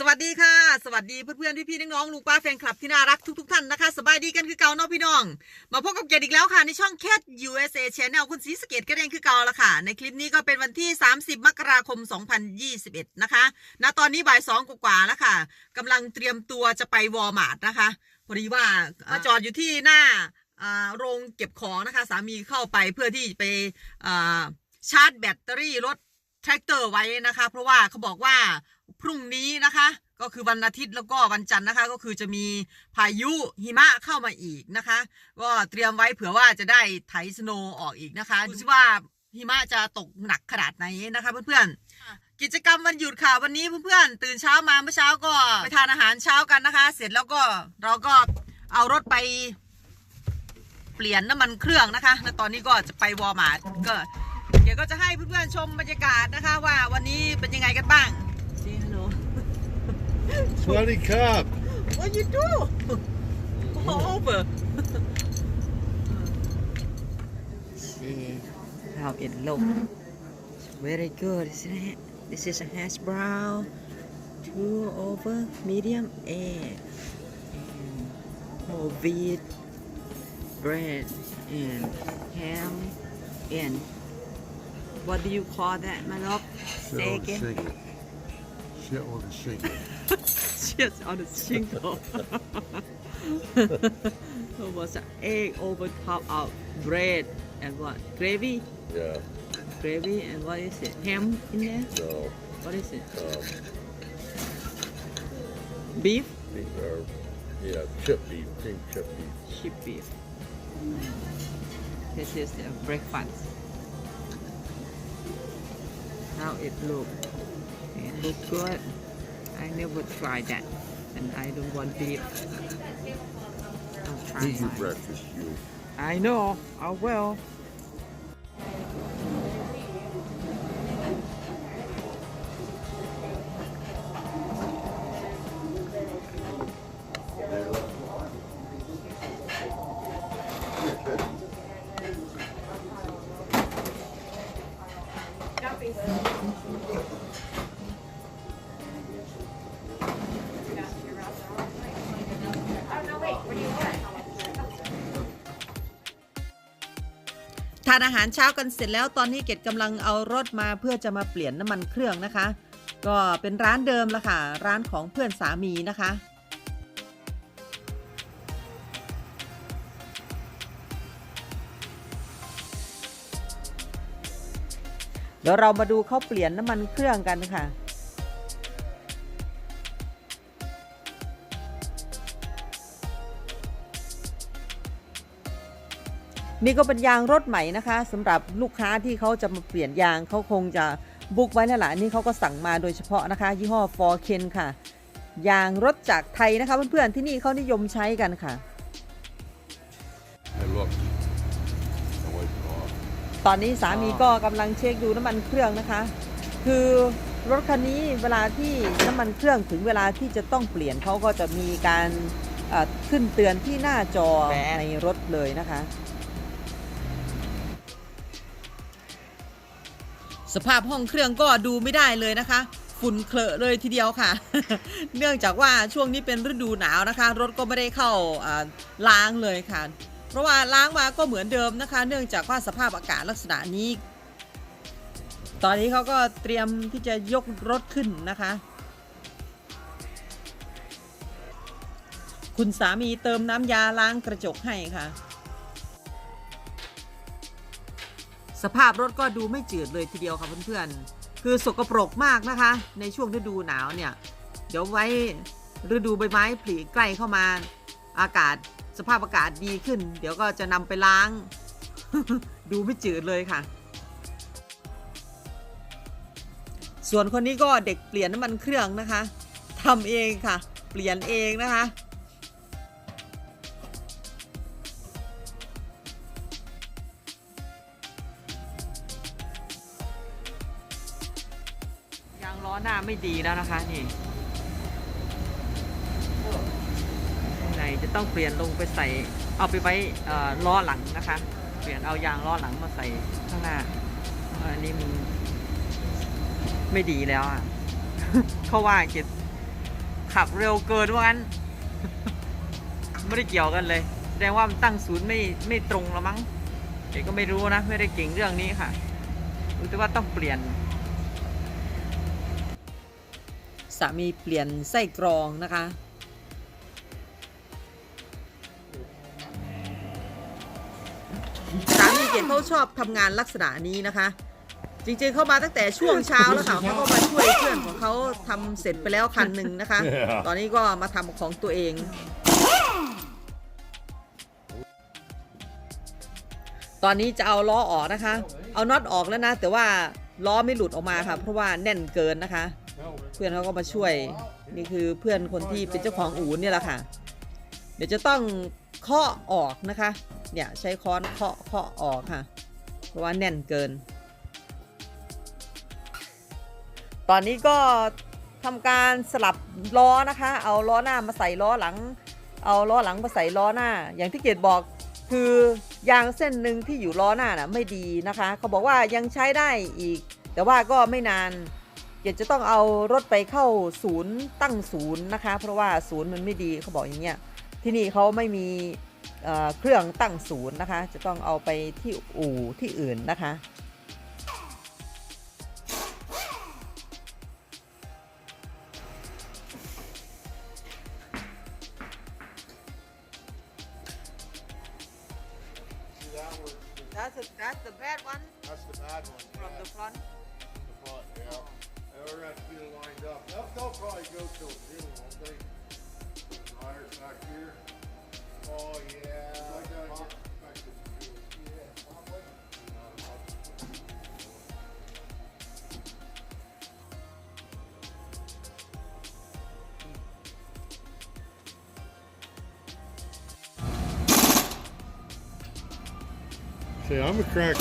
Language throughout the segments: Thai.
สวัสดีค่ะ สวัสดีเพื่อนๆ พี่ๆ น้องๆ ลุงป้าแฟนคลับที่น่ารักทุกๆ ท่านนะคะ สบายดีกันคือเก่าเนาะพี่น้อง มาพบกับเกดอีกแล้วค่ะ ในช่อง Cat USA Channel คุณสีสะเกตก็เองคือเก่าละค่ะ ในคลิปนี้ก็เป็นวันที่ 30 มกราคม 2021 นะคะ ณ ตอนนี้บ่ายสองกว่าๆ แล้วค่ะกำลังเตรียมตัวจะไปวอลมาร์ทนะคะ พอดีว่ามาจอดอยู่ที่หน้าอ่าโรงเก็บของนะคะ สามีเข้าไปเพื่อที่ไปอ่าชาร์จแบตเตอรี่รถแทรกเตอร์ไว้นะคะ เพราะว่าเขาบอกว่า พรุ่งนี้นะคะ ก็คือวันอาทิตย์แล้วก็วันจันทร์นะคะ ก็คือจะมีพายุหิมะเข้ามาอีกนะคะ ก็เตรียมไว้เผื่อว่าจะได้ไถสโนว์ออกอีกนะคะดูสิว่าหิมะจะตกหนักขนาดไหนนะคะเพื่อนๆกิจกรรมวันหยุดค่ะวันนี้เพื่อนๆตื่นเช้ามาเมื่อเช้าก็ไปทานอาหารเช้ากันนะคะ เสร็จแล้วก็เราก็เอารถไปเปลี่ยนน้ำมันเครื่องนะคะ แล้วตอนนี้ก็จะไปวอลมาร์ทก็ เดี๋ยวก็จะให้เพื่อนๆชมบรรยากาศนะคะ ว่าวันนี้เป็นยังไงกันบ้างดีฮัลโหล Bloody cup. What you do? All over. See how it look very good isn't it? This is a hash brown. Two over medium egg and mm, whole wheat bread and ham and what do you call that my love say Shit on the again. Shit on the shingle. Shit on the shingle. it was an egg over top of bread and what? Gravy? Yeah. Gravy and what is it? Ham in there? No. What is it? Um, Beef? beef, or, yeah, chip beef, cream chip beef. Sheep beef. This is the breakfast. How it look? It look good. I never tried that, and I don't want beef. Uh, I'll try Here's your mine. breakfast, you. I know. Oh, I will. านอาหารเช้ากันเสร็จแล้วตอนนี้เกดกำลังเอารถมาเพื่อจะมาเปลี่ยนน้ำมันเครื่องนะคะ ก็เป็นร้านเดิมละค่ะ ร้านของเพื่อนสามีนะคะ เดี๋ยวเรามาดูเขาเปลี่ยนน้ำมันเครื่องกันค่ะ นี่ก็เป็นยางรถใหม่นะคะสำหรับลูกค้าที่เขาจะมาเปลี่ยนยางเขาคงจะบุกไว้แล้วล่ะอันนี่เขาก็สั่งมาโดยเฉพาะนะคะ ยี่ห้อ f o r k e n ค่ะ ยางรถจากไทยนะคะเพื่อนๆที่นี่เขานิยมใช้กันค่ะ Hey, look. I wait for off. ตอนนี้สามีก็กำลังเช็คดูน้ำมันเครื่องนะคะ คือรถคันนี้เวลาที่น้ำมันเครื่องถึงเวลาที่จะต้องเปลี่ยนเขาก็จะมีการเอ่อขึ้นเตือนที่หน้าจอในรถเลยนะคะ สภาพห้องเครื่องก็ดูไม่ได้เลยนะคะ ฝุ่นเคลอะเลยทีเดียวค่ะ เนื่องจากว่าช่วงนี้เป็นฤดูหนาวนะคะ รถก็ไม่ได้เข้าอ่าล้างเลยค่ะ เพราะว่าล้างมาก็เหมือนเดิมนะคะ เนื่องจากว่าสภาพอากาศลักษณะนี้ ตอนนี้เขาก็เตรียมที่จะยกรถขึ้นนะคะคุณสามีเติมน้ำยาล้างกระจกให้ค่ะ สภาพรถก็ดูไม่จืดเลยทีเดียวค่ะเพื่อนๆ คือสกปรกมากนะคะ ในช่วงฤดูหนาวเนี่ย เดี๋ยวไว้ฤดูใบไม้ผลิใกล้เข้ามา อากาศสภาพอากาศดีขึ้น เดี๋ยวก็จะนำไปล้าง ดูไม่จืดเลยค่ะ ส่วนคนนี้ก็เด็กเปลี่ยนน้ำมันเครื่องนะคะทำเองค่ะ เปลี่ยนเองนะคะ หน้าไม่ดีแล้วนะคะนี่ข้างในจะต้องเปลี่ยนลงไปใส่ เอาไปไว้ล้อหลังนะคะ เปลี่ยนเอายางล้อหลังมาใส่ข้างหน้าอันนี้มันไม่ดีแล้วอะเขาว่าเกดขับเร็วเกินว่างั้น ไม่ได้เกี่ยวกันเลยแสดงว่ามันตั้งศูนย์ไม่ไม่ตรงละมั้งเอกก็ไม่รู้นะ ไม่ได้เก่งเรื่องนี้ค่ะรู้แต่ว่าต้องเปลี่ยน สามีเปลี่ยนไส้กรองนะคะ สามีเกดเขาชอบทำงานลักษณะนี้นะคะ จริงๆเข้ามาตั้งแต่ช่วงเช้าแล้วค่ะเขาก็มาช่วยเพื่อนของเขาทำเสร็จไปแล้วคันหนึ่งนะคะ ตอนนี้ก็มาทำของตัวเอง ตอนนี้จะเอาล้อออกนะคะ เอาน็อตออกแล้วนะ แต่ว่าล้อไม่หลุดออกมาค่ะ เพราะว่าแน่นเกินนะคะ เพื่อนเขาก็มาช่วย นี่คือเพื่อนคนที่เป็นเจ้าของอู่เนี่ยแหละค่ะ เดี๋ยวจะต้องเคาะออกนะคะ เนี่ยใช้ค้อนเคาะเคาะออกค่ะ เพราะว่าแน่นเกิน ตอนนี้ก็ทำการสลับล้อนะคะ เอาล้อหน้ามาใส่ล้อหลัง เอาล้อหลังมาใส่ล้อหน้า อย่างที่เกดบอกคือยางเส้นหนึ่งที่อยู่ล้อหน้าน่ะไม่ดีนะคะ เขาบอกว่ายังใช้ได้อีก แต่ว่าก็ไม่นาน เกดจะต้องเอารถไปเข้าศูนย์ตั้งศูนย์นะคะ เพราะว่าศูนย์มันไม่ดีเขาบอกอย่างเงี้ยที่นี่เขาไม่มีเอ่อเครื่องตั้งศูนย์นะคะ จะต้องเอาไปที่อู่ที่อื่นนะคะ That's a, that's the bad one That's the bad one. from the front. The front, yeah. And we're gonna have to get it lined up. They'll, they'll probably go till June, won't they? Tires back here. Oh, yeah. I gotta get back to June. Yeah, probably. See, I'm a crack.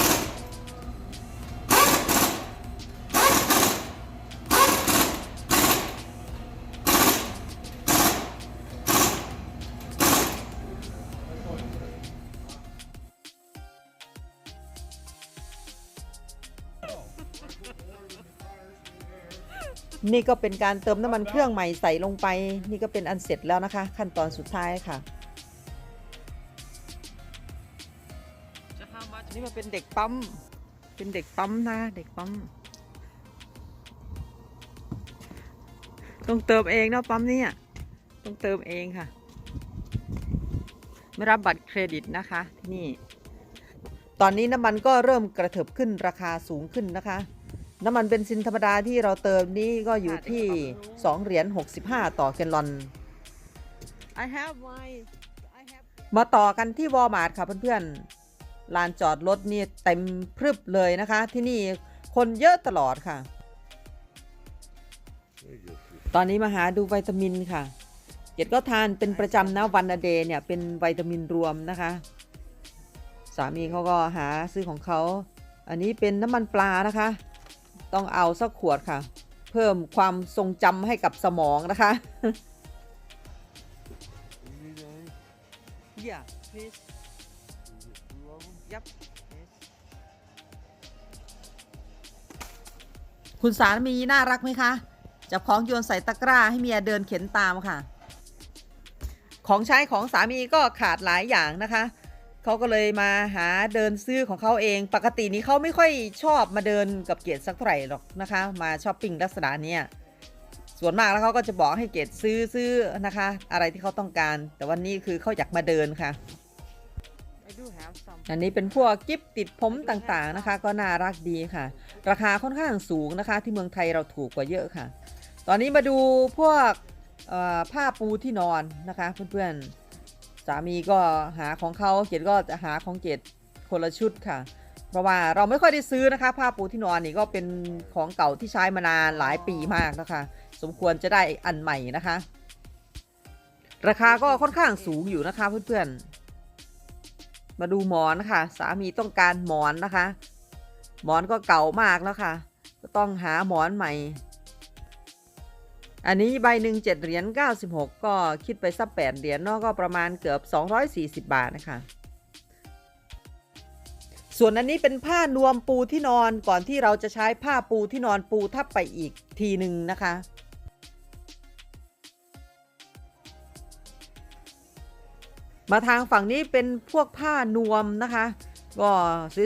นี่ก็เป็นการเติมน้ำมันเครื่องใหม่ใส่ลงไป นี่ก็เป็นอันเสร็จแล้วนะคะ ขั้นตอนสุดท้ายค่ะ นี่มาเป็นเด็กปั๊ม เป็นเด็กปั๊มนะ เด็กปั๊ม ต้องเติมเองนะปั๊มเนี่ยต้องเติมเองค่ะ ไม่รับบัตรเครดิตนะคะที่นี่ ตอนนี้น้ำมันก็เริ่มกระเถิบขึ้นราคาสูงขึ้นนะคะ น้ำมันเบนซินธรรมดาที่เราเติมนี่ก็อยู่ที่ 2 เหรียญ 65 ต่อแกลลอน I have my I have มาต่อกันที่วอลมาร์ทค่ะเพื่อนๆลานจอดรถนี่เต็มพรึบเลยนะคะ ที่นี่คนเยอะตลอดค่ะ They just- ตอนนี้มาหาดูวิตามินค่ะ เกดก็ทานเป็นประจำนะวันอเดย์เนี่ยเป็นวิตามินรวมนะคะ สามีเขาก็หาซื้อของเขา อันนี้เป็นน้ำมันปลานะคะ ต้องเอาสักขวดค่ะ เพิ่มความทรงจำให้กับสมองนะคะ yeah please yep yes คุณสามีน่ารักไหมคะจับของโยนใส่ตะกร้าให้เมียเดินเข็นตามค่ะ ของใช้ของสามีก็ขาดหลายอย่างนะคะ เขาก็เลยมาหาเดินซื้อของเขาเอง ปกตินี้เขาไม่ค่อยชอบมาเดินกับเกียรติสักเท่าไหร่หรอกนะคะ มาช้อปปิ้งลักษณะเนี้ยส่วนมากแล้วเขาก็จะบอกให้เกียรติซื้อซื้อนะคะ อะไรที่เขาต้องการ แต่วันนี้คือเขาอยากมาเดินค่ะ อันนี้เป็นพวกกิฟติดผมต่างๆนะคะ ก็น่ารักดีค่ะ ราคาค่อนข้างสูงนะคะ ที่เมืองไทยเราถูกกว่าเยอะค่ะ ตอนนี้มาดูพวกเอ่อผ้าปูที่นอนนะคะเพื่อนๆ สามีก็หาของเขาเกดก็จะหาของเกดคนละชุดค่ะ เพราะว่าเราไม่ค่อยได้ซื้อนะคะผ้าปูที่นอนนี่ก็เป็นของเก่าที่ใช้มานานหลายปีมากนะคะ สมควรจะได้อันใหม่นะคะ ราคาก็ค่อนข้างสูงอยู่นะคะเพื่อนๆ มาดูหมอนค่ะ สามีต้องการหมอนนะคะ หมอนก็เก่ามากแล้วค่ะ ก็ต้องหาหมอนใหม่ อันนี้ใบหนึ่งเจ็ดเหรียญ96 ก็คิดไปสักแปดเหรียญเนาะก็ประมาณเกือบ 240 บาทนะคะ ส่วนอันนี้เป็นผ้านวมปูที่นอนก่อนที่เราจะใช้ผ้าปูที่นอนปูทับไปอีกทีหนึ่งนะคะมาทางฝั่งนี้เป็นพวกผ้านวมนะคะ ก็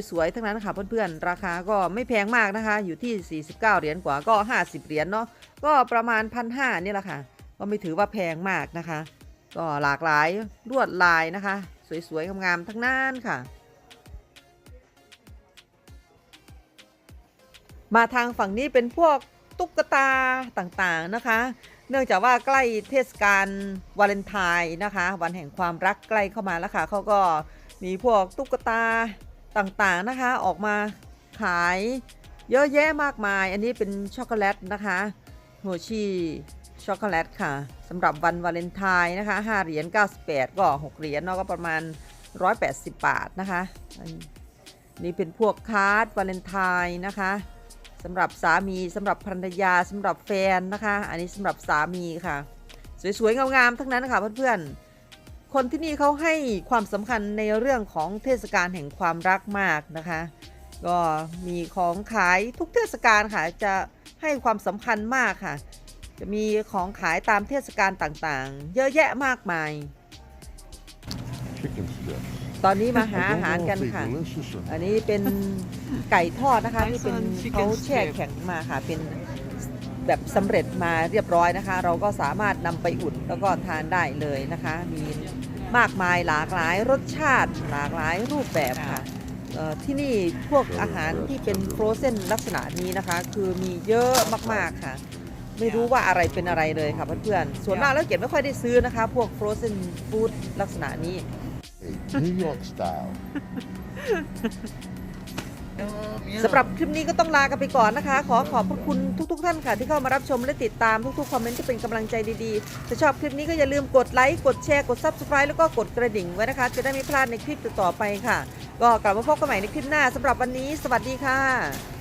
สวยๆทั้งนั้นค่ะเพื่อนๆ ราคาก็ไม่แพงมากนะคะ อยู่ที่ 49 เหรียญกว่าก็ 50 เหรียญเนาะ ก็ประมาณพันห้านี่แหละค่ะ ก็ไม่ถือว่าแพงมากนะคะ ก็หลากหลายลวดลายนะคะ สวยๆงามๆทั้งนั้นค่ะ มาทางฝั่งนี้เป็นพวกตุ๊กตาต่างๆนะคะ เนื่องจากว่าใกล้เทศกาลวาเลนไทน์นะคะ วันแห่งความรักใกล้เข้ามาแล้วค่ะเขาก็มีพวกตุ๊กตาต่างๆนะคะออกมาขายเยอะแยะมากมาย อันนี้เป็นช็อกโกแลตนะคะ โฮชิช็อกโกแลตค่ะสำหรับวันวาเลนไทน์นะคะ5เหรียญ98 ก็ 6 เหรียญเนาะก็ประมาณ 180 บาทนะคะนี่เป็นพวกคาร์ดวาเลนไทน์นะคะสำหรับสามีสำหรับภรรยาสำหรับแฟนนะคะ อันนี้สำหรับสามีค่ะ สวยๆ งามๆทั้งนั้นนะคะเพื่อนๆ คนที่นี่เขาให้ความสำคัญในเรื่องของเทศกาลแห่งความรักมากนะคะ ก็มีของขายทุกเทศกาลค่ะจะ ให้ความสำคัญมากค่ะ จะมีของขายตามเทศกาลต่างๆ เยอะแยะมากมาย Chicken strips. ตอนนี้มาหา I อา don't หาร know กัน if they ค่ะ delicious or อันนี้เป็นไก่ทอดนะคะ Nice นี่เป็น one, chicken เขาแช่ strip แข็งมาค่ะ เป็นแบบสำเร็จมาเรียบร้อยนะคะ เราก็สามารถนำไปอุ่นแล้วก็ทานได้เลยนะคะ มีมากมายหลากหลายรสชาติหลากหลายรูปแบบค่ะเอ่อ ที่นี่พวกอาหารที่เป็นฟรอเซนลักษณะนี้นะคะ คือมีเยอะมากๆค่ะ ไม่รู้ว่าอะไรเป็นอะไรเลยค่ะเพื่อนๆส่วนมากแล้วเก็บไม่ค่อยได้ซื้อนะคะ พวกฟรอเซนฟู้ดลักษณะนี้ Hey, New York style. สำหรับคลิปนี้ก็ต้องลากันไปก่อนนะคะ ขอขอบพระคุณทุก ๆ ท่านค่ะ ที่เข้ามารับชมและติดตามทุกๆ คอมเมนต์ที่เป็นกำลังใจดีๆ ถ้าชอบคลิปนี้ก็อย่าลืมกดไลค์ กดแชร์ กด Subscribe แล้วก็กดกระดิ่งไว้นะคะ จะได้ไม่พลาดในคลิปต่อๆไปค่ะ ก็กลับมาพบกันใหม่ในคลิปหน้าสำหรับวันนี้ สวัสดีค่ะ